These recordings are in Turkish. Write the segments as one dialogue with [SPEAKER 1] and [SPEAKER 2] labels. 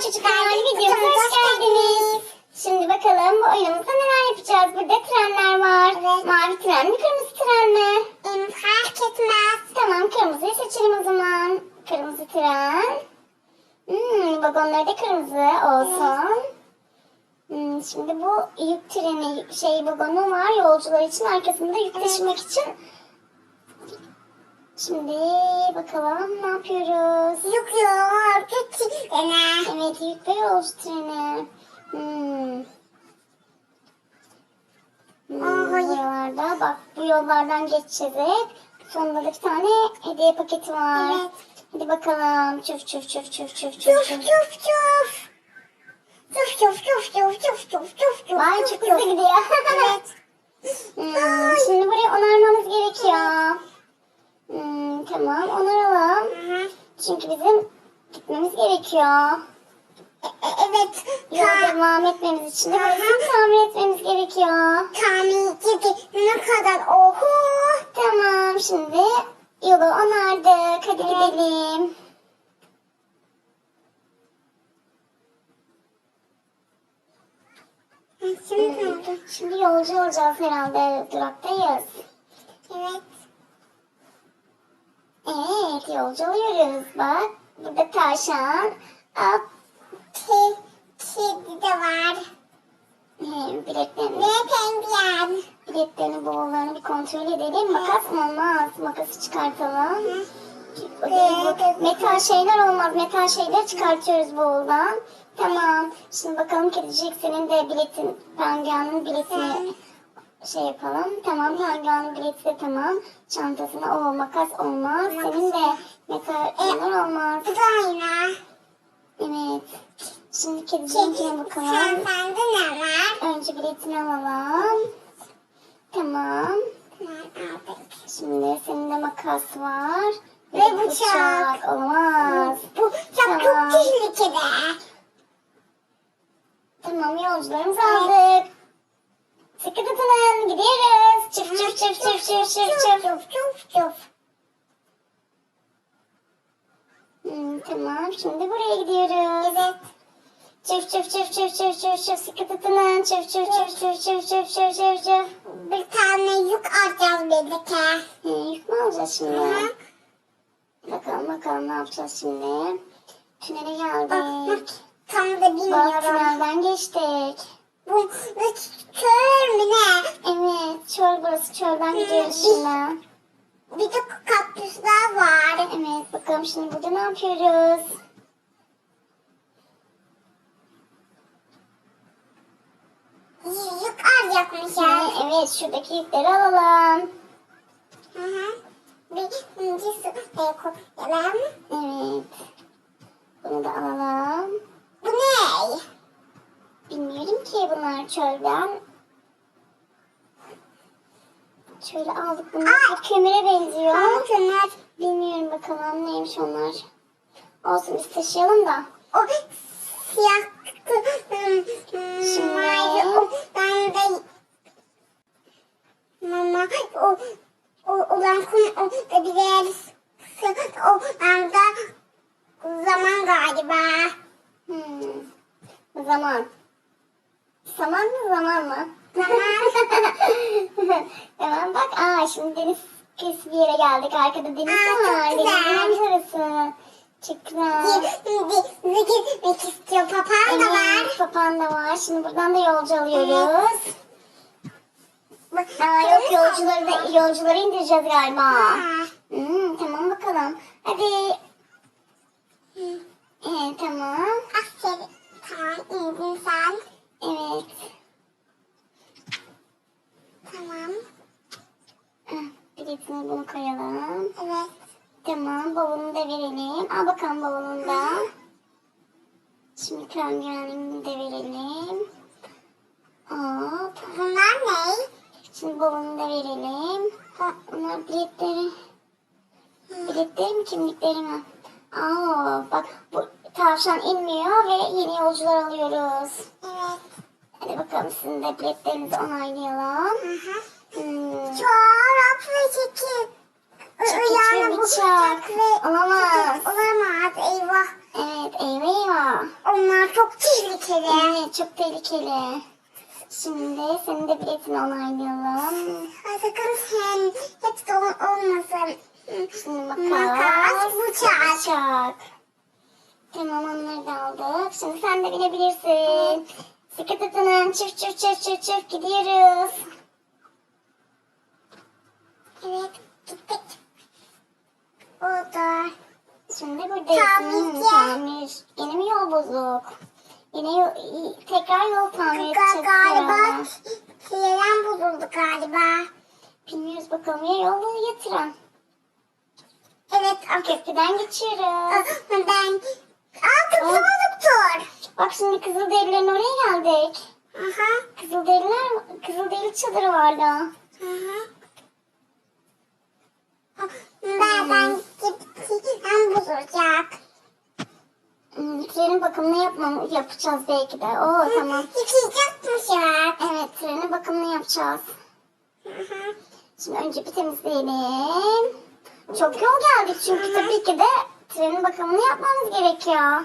[SPEAKER 1] çocuklar videomuza hoş geldiniz. Şimdi bakalım bu oyunumuzda neler yapacağız. Burada trenler var.
[SPEAKER 2] Evet.
[SPEAKER 1] Mavi tren mi kırmızı tren mi?
[SPEAKER 2] Em, fark etmez.
[SPEAKER 1] Tamam kırmızıyı seçelim o zaman. Kırmızı tren. Hmm, vagonları da kırmızı olsun. Hmm, şimdi bu yük treni şey vagonu var yolcular için arkasında yük
[SPEAKER 2] Evet.
[SPEAKER 1] taşımak için. Şimdi bakalım ne yapıyoruz?
[SPEAKER 2] Yukuyor. Küçük dene.
[SPEAKER 1] Evet yük ve yolcu treni. Hmm. Hmm,
[SPEAKER 2] Ay.
[SPEAKER 1] buralarda bak bu yollardan geçeceğiz hep. Sonunda da bir tane hediye paketi var.
[SPEAKER 2] Evet.
[SPEAKER 1] Hadi bakalım. Çuf çuf çuf çuf çuf çuf
[SPEAKER 2] Çuf
[SPEAKER 1] çuf.
[SPEAKER 2] çuf çuf. Çuf çuf çuf çuf çuf çuf çuf.
[SPEAKER 1] Vay çok hızlı gidiyor.
[SPEAKER 2] Evet.
[SPEAKER 1] Hmm, şimdi burayı onarmamız gerekiyor. Hmm, tamam onaralım.
[SPEAKER 2] Hı hı.
[SPEAKER 1] Çünkü bizim gitmemiz gerekiyor.
[SPEAKER 2] E- e- Evet.
[SPEAKER 1] Yola devam etmemiz için de burasını tamir etmemiz gerekiyor.
[SPEAKER 2] Tamirci ne kadar oho.
[SPEAKER 1] Tamam şimdi yolu onardık. Hadi
[SPEAKER 2] Evet.
[SPEAKER 1] gidelim.
[SPEAKER 2] Şimdi oldu?
[SPEAKER 1] Şimdi yolcu olacağız herhalde duraktayız.
[SPEAKER 2] Evet.
[SPEAKER 1] Evet yolcu oluyoruz bak. Burada tavşan. Hop.
[SPEAKER 2] Ke kedi de var.
[SPEAKER 1] He, biletlerini,
[SPEAKER 2] Ve penguen.
[SPEAKER 1] biletlerini bavullarını bir kontrol edelim. Makas mı olmaz? Makası çıkartalım.
[SPEAKER 2] Hı.
[SPEAKER 1] Metal şeyler olmaz. Metal şeyleri çıkartıyoruz bavuldan. Tamam. Şimdi bakalım kedicik senin de biletin, penguenın biletini şey yapalım. Tamam penguenın bileti de tamam. Çantasına o makas olmaz. Senin de metal şeyler olmaz.
[SPEAKER 2] Bu da aynı.
[SPEAKER 1] Evet. Şimdi
[SPEAKER 2] Kedi,
[SPEAKER 1] kediciğinkine bakalım.
[SPEAKER 2] sen sende ne var?
[SPEAKER 1] Önce biletini alalım. Tamam. Şimdi senin de makas var.
[SPEAKER 2] Ve
[SPEAKER 1] de
[SPEAKER 2] bıçak.
[SPEAKER 1] Olmaz.
[SPEAKER 2] Bu çok
[SPEAKER 1] Tamam.
[SPEAKER 2] tehlikeli.
[SPEAKER 1] Tamam yolcularımızı aldık. Sıkı tutunun gidiyoruz. Çıf çıf çıf çıf çıf çıf çıf.
[SPEAKER 2] Çuf çuf.
[SPEAKER 1] Hmm, tamam şimdi buraya gidiyoruz.
[SPEAKER 2] Evet.
[SPEAKER 1] Çıf çıf çıf çıf çıf çıf çıf sıkı tutunun. Çıf çıf çıf çıf çıf çıf çıf çıf çıf.
[SPEAKER 2] Bir tane yük alacağız birlikte.
[SPEAKER 1] He, yük mü alacağız şimdi?
[SPEAKER 2] Hı.
[SPEAKER 1] Bakalım bakalım ne yapacağız şimdi. Tünele
[SPEAKER 2] Bak, bak,
[SPEAKER 1] geldik.
[SPEAKER 2] tam da
[SPEAKER 1] Bak
[SPEAKER 2] bilmiyorum.
[SPEAKER 1] tünelden geçtik.
[SPEAKER 2] Bu kör mü ne?
[SPEAKER 1] Evet çöl burası çölden gidiyoruz şimdi.
[SPEAKER 2] Bir de kaktüsler var.
[SPEAKER 1] Evet bakalım şimdi burada ne yapıyoruz?
[SPEAKER 2] Yük alacakmışız.
[SPEAKER 1] Evet şuradaki yükleri alalım.
[SPEAKER 2] Hı hı. Bir inci su koyalım.
[SPEAKER 1] Evet. Bunu da alalım.
[SPEAKER 2] Bu ne?
[SPEAKER 1] Bilmiyorum ki bunlar çölden. Şöyle aldık bunu.
[SPEAKER 2] Aa!
[SPEAKER 1] Bu kömüre benziyor.
[SPEAKER 2] Aa, kömür.
[SPEAKER 1] Bilmiyorum bakalım neymiş onlar. Olsun biz taşıyalım da.
[SPEAKER 2] O siyah hmm, hmm,
[SPEAKER 1] Şimdi-
[SPEAKER 2] mavi, o ben de mama o o olan kum o da birer o de zaman galiba.
[SPEAKER 1] Hmm. Zaman. Zaman mı zaman mı?
[SPEAKER 2] Zaman.
[SPEAKER 1] tamam bak. Aa şimdi deniz kıyısı bir yere geldik. Arkada deniz
[SPEAKER 2] Aa,
[SPEAKER 1] var.
[SPEAKER 2] güzel.
[SPEAKER 1] Denizin manzarası. Güzel.
[SPEAKER 2] Bize gitmek istiyor. Papağan da var.
[SPEAKER 1] Papağan da var. Şimdi buradan da yolcu alıyoruz. Aa, yok yolcuları da yolcuları indireceğiz galiba. Hmm, tamam bakalım. Hadi. Evet tamam.
[SPEAKER 2] Aferin. Tamam indin sen.
[SPEAKER 1] Evet.
[SPEAKER 2] Tamam.
[SPEAKER 1] Biletini bunu koyalım.
[SPEAKER 2] Evet.
[SPEAKER 1] Tamam bavulunu da verelim. Al bakalım bavulunu da. Şimdi penguenini de verelim. Hop.
[SPEAKER 2] Bunlar ne?
[SPEAKER 1] Şimdi bavulunu da verelim. Ha, bunlar biletleri. Biletleri mi kimlikleri mi? Aa, bak bu tavşan inmiyor ve yeni yolcular alıyoruz.
[SPEAKER 2] Evet.
[SPEAKER 1] De biletlerinizi onaylayalım.
[SPEAKER 2] Hı hı.
[SPEAKER 1] Hmm.
[SPEAKER 2] Çorap ve çekil.
[SPEAKER 1] Ve bıçak.
[SPEAKER 2] ve
[SPEAKER 1] Olamaz.
[SPEAKER 2] Olamaz. Eyvah.
[SPEAKER 1] Evet Evet eyvah eyvah.
[SPEAKER 2] Onlar çok tehlikeli.
[SPEAKER 1] Evet çok tehlikeli. Şimdi senin de biletini onaylayalım.
[SPEAKER 2] Ay, sakın sen hepsi ol- olmasın.
[SPEAKER 1] Şimdi
[SPEAKER 2] Makas,
[SPEAKER 1] makas,
[SPEAKER 2] bıçak.
[SPEAKER 1] bıçak. Tamam onları da aldık. Şimdi sen de binebilirsin. Sıkı tutunun. Çift çift çift çift çift gidiyoruz.
[SPEAKER 2] Evet gittik. Oldu.
[SPEAKER 1] Şimdi buradayız.
[SPEAKER 2] Tamirci.
[SPEAKER 1] Hmm, Tamir. Yine mi yol bozuk? Yine yol, tekrar yol tamir edeceğiz.
[SPEAKER 2] galiba tren bozuldu galiba.
[SPEAKER 1] Bilmiyoruz bakalım ya yolu yatıran.
[SPEAKER 2] Evet.
[SPEAKER 1] Köprüden geçiyoruz.
[SPEAKER 2] Ben...
[SPEAKER 1] Bak şimdi Kızılderililerin oraya geldik.
[SPEAKER 2] Aha.
[SPEAKER 1] Kızılderililer, Kızılderili çadırı vardı.
[SPEAKER 2] Ben gittim bozulacak.
[SPEAKER 1] Hmm, trenin bakımını yapmam, yapacağız belki de. Oo tamam.
[SPEAKER 2] Yıkayacakmışlar.
[SPEAKER 1] Evet trenin bakımını yapacağız.
[SPEAKER 2] Hı.
[SPEAKER 1] Şimdi önce bir temizleyelim. Çok yol geldik çünkü tabii ki de trenin bakımını yapmamız gerekiyor.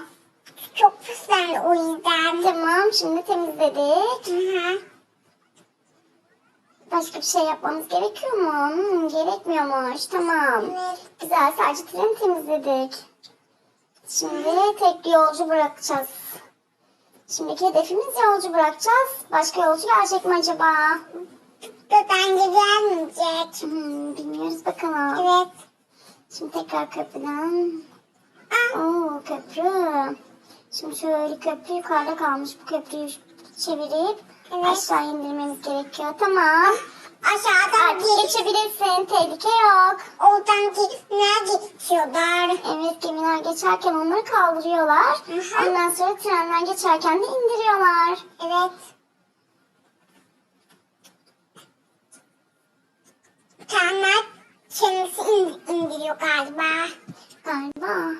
[SPEAKER 2] Çok pislendi o yüzden.
[SPEAKER 1] Tamam şimdi temizledik.
[SPEAKER 2] Hı hı.
[SPEAKER 1] Başka bir şey yapmamız gerekiyor mu? Hmm, gerekmiyormuş. Tamam.
[SPEAKER 2] Evet.
[SPEAKER 1] Güzel sadece treni temizledik. Şimdi tek bir yolcu bırakacağız. Şimdiki hedefimiz yolcu bırakacağız. Başka yolcu gelecek mi acaba?
[SPEAKER 2] Bence gelmeyecek.
[SPEAKER 1] Hmm, bilmiyoruz bakalım.
[SPEAKER 2] Evet.
[SPEAKER 1] Şimdi tekrar köprüden.
[SPEAKER 2] Ah,
[SPEAKER 1] Oo köprü. Şimdi şöyle köprü yukarıda kalmış. Bu köprüyü çevirip
[SPEAKER 2] Evet.
[SPEAKER 1] aşağı indirmemiz gerekiyor. Tamam.
[SPEAKER 2] aşağıdan
[SPEAKER 1] Artık
[SPEAKER 2] geç.
[SPEAKER 1] geçebilirsin. Tehlike yok.
[SPEAKER 2] Oradan ne geçiyorlar?
[SPEAKER 1] Evet gemiler geçerken onları kaldırıyorlar.
[SPEAKER 2] hı.
[SPEAKER 1] Ondan sonra trenler geçerken de indiriyorlar.
[SPEAKER 2] Evet. Trenler kendisi in- indiriyor galiba.
[SPEAKER 1] Galiba.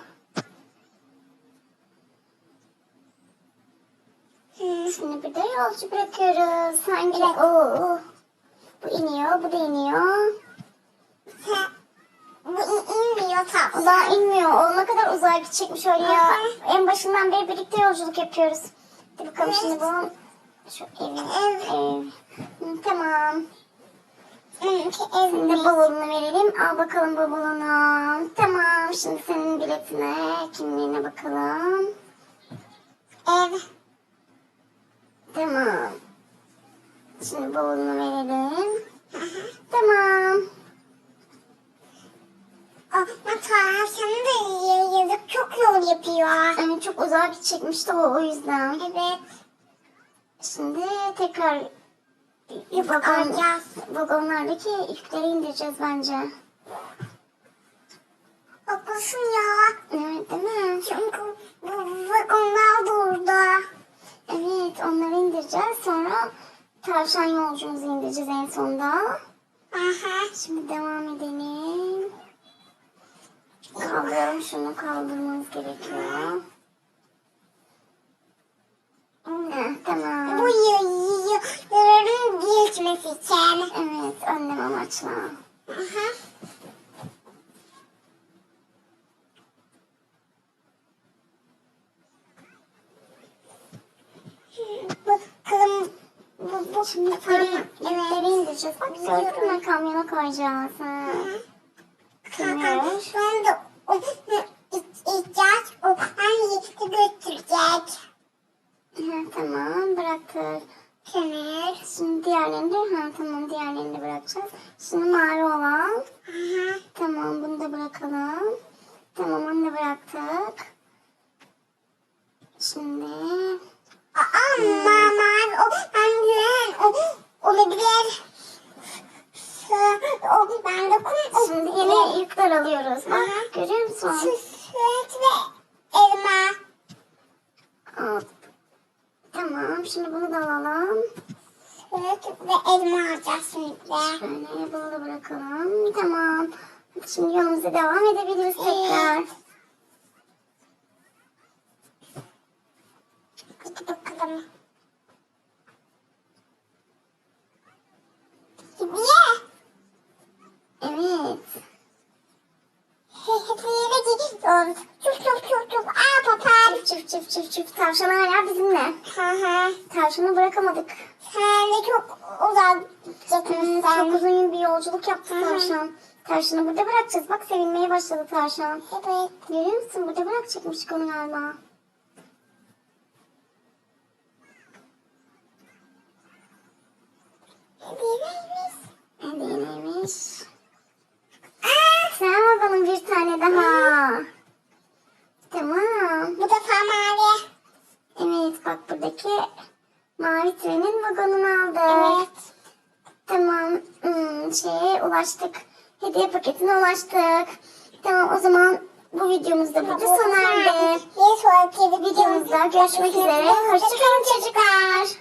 [SPEAKER 2] Hı.
[SPEAKER 1] Şimdi bir de yolcu bırakıyoruz. Hangi? Oo. Bu iniyor, bu da iniyor.
[SPEAKER 2] Bu in- inmiyor.
[SPEAKER 1] O daha inmiyor. O ne kadar uzağa gidecekmiş öyle ya. En başından beri birlikte yolculuk yapıyoruz. Hadi bakalım
[SPEAKER 2] Evet.
[SPEAKER 1] şimdi bu. Şu evin.
[SPEAKER 2] Ev.
[SPEAKER 1] Ev. Hı, tamam.
[SPEAKER 2] Evli.
[SPEAKER 1] bavulunu verelim. Al bakalım bavulunu. Tamam. Şimdi senin biletine, kimliğine bakalım.
[SPEAKER 2] Ev.
[SPEAKER 1] Tamam. Şimdi bavulunu verelim. Tamam.
[SPEAKER 2] Ama tavşanı da yiyor. Yazık çok yol yapıyor.
[SPEAKER 1] Yani çok uzağa gidecekmiş de o, o yüzden.
[SPEAKER 2] Evet.
[SPEAKER 1] Şimdi tekrar vagon,
[SPEAKER 2] alacağız.
[SPEAKER 1] vagonlardaki yükleri indireceğiz bence.
[SPEAKER 2] Haklısın ya.
[SPEAKER 1] Evet değil mi?
[SPEAKER 2] Çünkü bu vagonlar burada.
[SPEAKER 1] Evet onları indireceğiz. Sonra tavşan yolcumuzu indireceğiz en sonunda.
[SPEAKER 2] Aha.
[SPEAKER 1] Şimdi devam edelim. Kaldıralım şunu kaldırmamız gerekiyor. Heh, tamam.
[SPEAKER 2] Bu yılların geçmesi için.
[SPEAKER 1] Evet önlem amaçlı.
[SPEAKER 2] Aha. Bakalım bu, bu
[SPEAKER 1] Şimdi yükleri
[SPEAKER 2] Evet.
[SPEAKER 1] indireceğiz. Bak gördün mü kamyona koyacağız. Ha.
[SPEAKER 2] Kanka ben de o ihtiyaç o hangi götürecek.
[SPEAKER 1] Ha, tamam bıraktık.
[SPEAKER 2] Kemer.
[SPEAKER 1] Şimdi diğerlerini de ha, tamam diğerlerini de bırakacağız. Şimdi mavi olan.
[SPEAKER 2] Aha.
[SPEAKER 1] Tamam bunu da bırakalım. Tamam onu da bıraktık. Şimdi
[SPEAKER 2] Aa mama o o olabilir. O ben o
[SPEAKER 1] şimdi yeni yükler alıyoruz.
[SPEAKER 2] Aha.
[SPEAKER 1] görüyor musun?
[SPEAKER 2] Süt ve elma.
[SPEAKER 1] Al. Tamam şimdi bunu da alalım.
[SPEAKER 2] Süt ve elma alacağız şimdi.
[SPEAKER 1] Şöyle bunu da bırakalım. Tamam. Şimdi yolumuza devam edebiliriz tekrar.
[SPEAKER 2] Hadi bakalım. Ye.
[SPEAKER 1] Evet.
[SPEAKER 2] Hep yere gidiyoruz. Çok çok çok çok. Aa papar.
[SPEAKER 1] çuf çuf çuf. Tavşan hala bizimle.
[SPEAKER 2] Hı hı.
[SPEAKER 1] Tavşanı bırakamadık.
[SPEAKER 2] Sen de çok uzak gitmişsin.
[SPEAKER 1] çok uzun bir yolculuk yaptı tavşan. Tavşanı burada bırakacağız. Bak sevinmeye başladı tavşan.
[SPEAKER 2] Evet.
[SPEAKER 1] Görüyor musun? Burada bırakacakmıştık onu galiba. Hadi neymiş? Sen bakalım bir tane daha. Tamam.
[SPEAKER 2] Bu defa mavi.
[SPEAKER 1] Evet bak buradaki mavi trenin vagonunu aldık.
[SPEAKER 2] Evet.
[SPEAKER 1] Tamam. Hmm, şeye ulaştık. Hediye paketine ulaştık. Tamam o zaman bu videomuz da burada sona erdi.
[SPEAKER 2] Bir sonraki
[SPEAKER 1] Videomuzda görüşmek üzere. Hoşçakalın çocuklar.